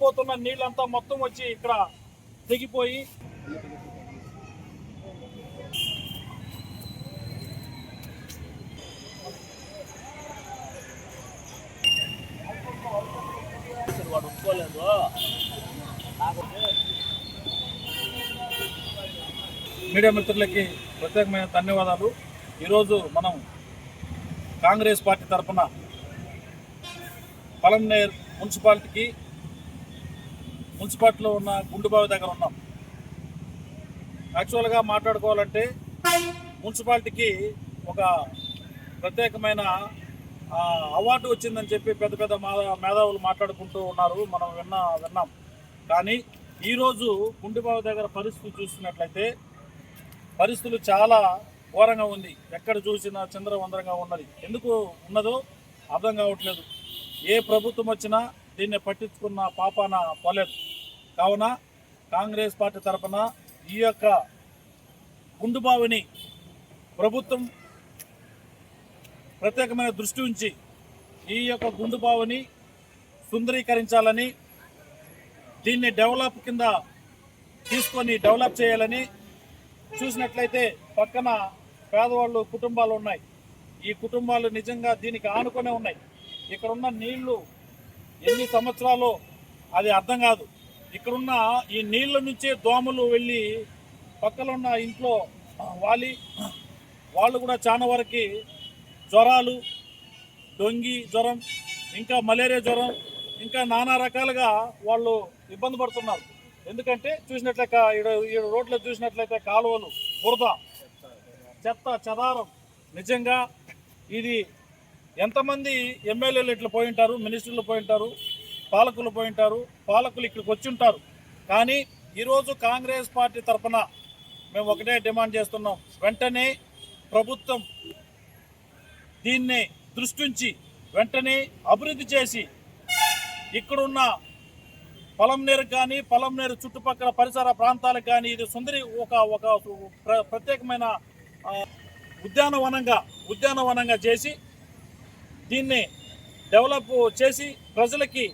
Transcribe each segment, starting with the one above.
పోతున్న నీళ్ళంతా మొత్తం వచ్చి ఇక్కడ తెగిపోయి వాడు ఒప్పుకోలేదు మీడియా మిత్రులకి ప్రత్యేకమైన ధన్యవాదాలు. ఈరోజు మనం కాంగ్రెస్ పార్టీ తరఫున పలంనేర్ మున్సిపాలిటీకి మున్సిపాలిటీలో ఉన్న గుండుబావి దగ్గర ఉన్నాం. యాక్చువల్గా మాట్లాడుకోవాలంటే మున్సిపాలిటీకి ఒక ప్రత్యేకమైన అవార్డు వచ్చిందని చెప్పి పెద్ద పెద్ద మేధావులు మాట్లాడుకుంటూ ఉన్నారు. మనం విన్నా విన్నాం. కానీ ఈరోజు గుండుబావి దగ్గర పరిస్థితి చూసినట్లయితే పరిస్థితులు చాలా ఘోరంగా ఉంది. ఎక్కడ చూసినా చంద్రవందరంగా ఉన్నది. ఎందుకు ఉన్నదో అర్థం కావట్లేదు. ఏ ప్రభుత్వం వచ్చినా దీన్ని పట్టించుకున్న పాపాన పోలేదు. కావున కాంగ్రెస్ పార్టీ తరఫున ఈ యొక్క గుండుబావిని ప్రభుత్వం ప్రత్యేకమైన దృష్టి ఉంచి ఈ యొక్క గుండుబావిని సుందరీకరించాలని దీన్ని డెవలప్ కింద తీసుకొని డెవలప్ చేయాలని చూసినట్లయితే పక్కన పేదవాళ్ళు కుటుంబాలు ఉన్నాయి. ఈ కుటుంబాలు నిజంగా దీనికి ఆనుకునే ఉన్నాయి. ఇక్కడ ఉన్న నీళ్ళు ఎన్ని సంవత్సరాలు అది అర్థం కాదు. ఇక్కడున్న ఈ నీళ్ళ నుంచే దోమలు వెళ్ళి పక్కలున్న ఉన్న ఇంట్లో వాలి. వాళ్ళు కూడా చాలా వరకు జ్వరాలు డొంగి జ్వరం ఇంకా మలేరియా జ్వరం ఇంకా నానా రకాలుగా వాళ్ళు ఇబ్బంది పడుతున్నారు. ఎందుకంటే చూసినట్లయితే ఈడ ఈ రోడ్లో చూసినట్లయితే కాలువలు బురద చెత్త చెదారం. నిజంగా ఇది ఎంతమంది ఎమ్మెల్యేలు ఇట్లా పోయింటారు మినిస్టర్లు పోయి ఉంటారు పాలకులు పోయి ఉంటారు పాలకులు ఇక్కడికి వచ్చి ఉంటారు కానీ ఈరోజు కాంగ్రెస్ పార్టీ తరఫున మేము ఒకటే డిమాండ్ చేస్తున్నాం. వెంటనే ప్రభుత్వం దీన్ని దృష్టించి వెంటనే అభివృద్ధి చేసి ఇక్కడున్న పొలంనేరు కానీ పొలంనేరు చుట్టుపక్కల పరిసర ప్రాంతాలకు కానీ ఇది సుందరి ఒక ఒక ప్ర- ప్రత్యేకమైన ఉద్యానవనంగా ఉద్యానవనంగా చేసి దీన్ని డెవలప్ చేసి ప్రజలకి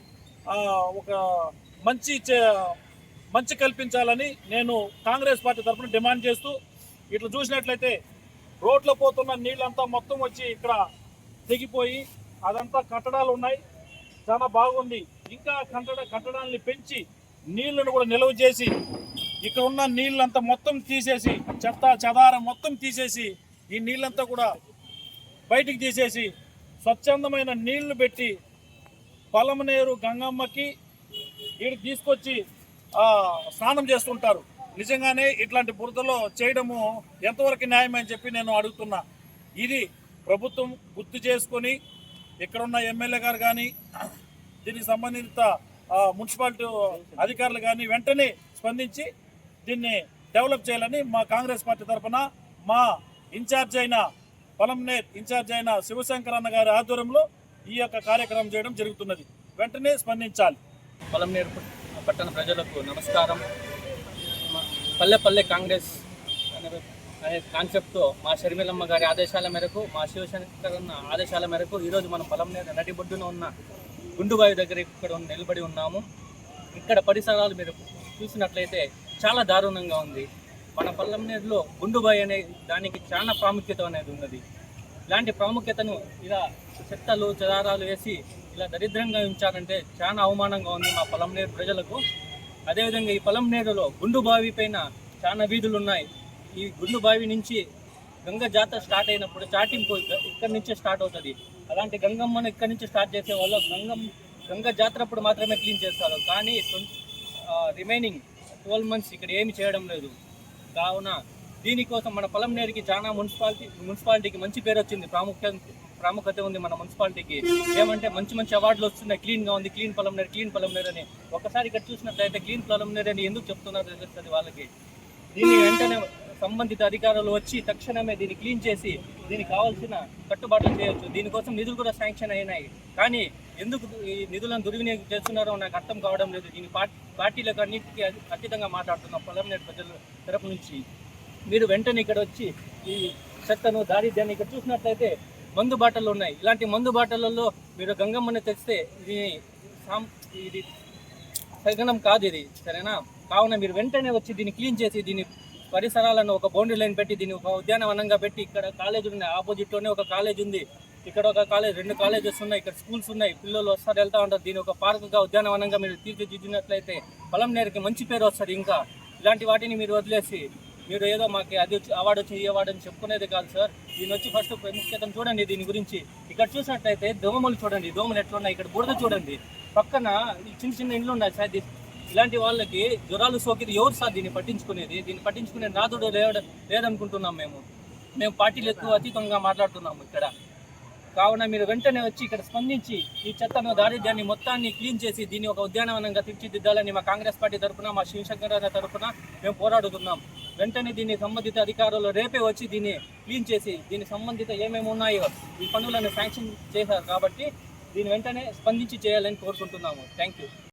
ఒక మంచి చే- మంచి కల్పించాలని నేను కాంగ్రెస్ పార్టీ తరఫున డిమాండ్ చేస్తూ ఇట్లా చూసినట్లయితే రోడ్లో పోతున్న నీళ్ళంతా మొత్తం వచ్చి ఇక్కడ తెగిపోయి అదంతా కట్టడాలు ఉన్నాయి. చాలా బాగుంది. ఇంకా కట్టడ కట్టడాన్ని పెంచి నీళ్ళను కూడా నిల్వ చేసి ఇక్కడ ఉన్న నీళ్ళంతా మొత్తం తీసేసి చెత్త చెదారం మొత్తం తీసేసి ఈ నీళ్ళంతా కూడా బయటికి తీసేసి స్వచ్ఛందమైన నీళ్ళు పెట్టి పలమనేరు గంగమ్మకి వీడికి తీసుకొచ్చి స్నానం చేస్తుంటారు. నిజంగానే ఇట్లాంటి బురదలో చేయడము ఎంతవరకు న్యాయం అని చెప్పి నేను అడుగుతున్నా. ఇది ప్రభుత్వం గుర్తు చేసుకొని ఇక్కడున్న ఎమ్మెల్యే గారు కానీ దీనికి సంబంధిత మున్సిపాలిటీ అధికారులు కానీ వెంటనే స్పందించి దీన్ని డెవలప్ చేయాలని మా కాంగ్రెస్ పార్టీ తరఫున మా ఇన్ఛార్జ్ అయిన పొలంనేర్ ఇన్ఛార్జ్ అయిన శివశంకర్ అన్న గారి ఆధ్వర్యంలో ఈ యొక్క కార్యక్రమం చేయడం జరుగుతున్నది. వెంటనే స్పందించాలి. పొలంనేరు పట్టణ ప్రజలకు నమస్కారం. పల్లె పల్లె కాంగ్రెస్ అనే కాన్సెప్ట్తో మా షర్మిలమ్మ గారి ఆదేశాల మేరకు మా శివశంకర్ అన్న ఆదేశాల మేరకు ఈరోజు మనం పొలంనేరు నడిబొడ్డున ఉన్న గుండుబావి దగ్గర ఇక్కడ ఉన్న- నిలబడి ఉన్నాము. ఇక్కడ పరిసరాలు మీరు చూసినట్లయితే చాలా దారుణంగా ఉంది. మన పొలంనేరులో గుండుబాయి అనే దానికి చాలా ప్రాముఖ్యత అనేది ఉన్నది. ఇలాంటి ప్రాముఖ్యతను ఇలా చెత్తలు చెదారాలు వేసి ఇలా దరిద్రంగా ఉంచారంటే చాలా అవమానంగా ఉంది మా పొలంనేరు ప్రజలకు. అదేవిధంగా ఈ పొలంనేరులో గుండు బావి పైన చాలా వీధులు ఉన్నాయి. ఈ గుండు బావి నుంచి గంగ జాతర స్టార్ట్ అయినప్పుడు చాటింపు ఇక్కడి నుంచే స్టార్ట్ అవుతుంది. అలాంటి గంగమ్మను ఇక్కడి నుంచి స్టార్ట్ చేసే వాళ్ళు గంగమ్మ గంగ జాతర అప్పుడు మాత్రమే క్లీన్ చేస్తారు. కానీ రిమైనింగ్ ట్వెల్వ్ మంత్స్ ఇక్కడ ఏమి చేయడం లేదు. కావున దీనికోసం మన పొలంనేరికి చాలా మున్సిపాలిటీ మున్సిపాలిటీకి మంచి పేరు వచ్చింది. ప్రాముఖ్యత ప్రాముఖ్యత ఉంది మన మున్సిపాలిటీకి. ఏమంటే మంచి మంచి అవార్డులు వస్తున్నాయి. క్లీన్గా ఉంది. క్లీన్ పొలంనేరు క్లీన్ పొలంనేరు అని. ఒకసారి ఇక్కడ చూసినట్లయితే క్లీన్ పొలంనేరు అని ఎందుకు చెప్తున్నారో తెలుస్తుంది వాళ్ళకి? దీన్ని వెంటనే సంబంధిత అధికారులు వచ్చి తక్షణమే దీన్ని క్లీన్ చేసి దీనికి కావాల్సిన కట్టుబాట్లు చేయొచ్చు. దీనికోసం నిధులు కూడా శాంక్షన్ అయినాయి. కానీ ఎందుకు ఈ నిధులను దుర్వినియోగం చేస్తున్నారో నాకు అర్థం కావడం లేదు. దీని పార్టీ పార్టీలకు అన్నింటికీ అతి- అతీతంగా మాట్లాడుతున్నాం పొలంనేరు ప్రజల తరపు నుంచి. మీరు వెంటనే ఇక్కడ వచ్చి ఈ చెత్తను దారిద్ర్యాన్ని ఇక్కడ చూసినట్లయితే మందు బాటలు ఉన్నాయి. ఇలాంటి మందు బాటలలో మీరు గంగమ్మని తెస్తే ఇది సాం ఇది సగనం కాదు ఇది సరేనా? కావున మీరు వెంటనే వచ్చి దీన్ని క్లీన్ చేసి దీని పరిసరాలను ఒక బౌండరీ లైన్ పెట్టి దీన్ని ఒక ఉద్యానవనంగా పెట్టి ఇక్కడ కాలేజ్ ఉన్నాయి. ఆపోజిట్లోనే ఒక కాలేజ్ ఉంది. ఇక్కడ ఒక కాలేజ్ రెండు కాలేజెస్ ఉన్నాయి. ఇక్కడ స్కూల్స్ ఉన్నాయి. పిల్లలు వస్తారు వెళ్తా ఉంటారు. దీని ఒక పార్కుగా ఉద్యానవనంగా మీరు తీర్చిదిద్దినట్లయితే పొలం నేరికి మంచి పేరు వస్తుంది ఇంకా. ఇలాంటి వాటిని మీరు వదిలేసి మీరు ఏదో మాకు అది వచ్చి అవార్డు వచ్చి ఈ అవార్డు అని చెప్పుకునేది కాదు సార్. దీని వచ్చి ఫస్ట్ ప్రాముఖ్యతను చూడండి దీని గురించి. ఇక్కడ చూసినట్లయితే దోమలు చూడండి దోమలు ఎట్లున్నాయి ఇక్కడ బురద చూడండి. పక్కన ఈ చిన్న చిన్న ఇండ్లు ఉన్నాయి సార్. ఇలాంటి వాళ్ళకి జ్వరాలు సోకిది ఎవరు సార్ దీన్ని పట్టించుకునేది? దీన్ని పట్టించుకునే నాదుడు లేవడం లేదనుకుంటున్నాం మేము. మేము పార్టీలు ఎక్కువ అతీతంగా మాట్లాడుతున్నాము ఇక్కడ. కావున మీరు వెంటనే వచ్చి ఇక్కడ స్పందించి ఈ చెత్తను దారిద్ర్యాన్ని మొత్తాన్ని క్లీన్ చేసి దీన్ని ఒక ఉద్యానవనంగా తీర్చిదిద్దాలని మా కాంగ్రెస్ పార్టీ తరఫున మా శివశంకర్ తరఫున మేము పోరాడుతున్నాం. వెంటనే దీన్ని సంబంధిత అధికారులు రేపే వచ్చి దీన్ని క్లీన్ చేసి దీని సంబంధిత ఏమేమి ఉన్నాయో ఈ పనులను శాంక్షన్ చేశారు కాబట్టి దీన్ని వెంటనే స్పందించి చేయాలని కోరుకుంటున్నాము. Thank you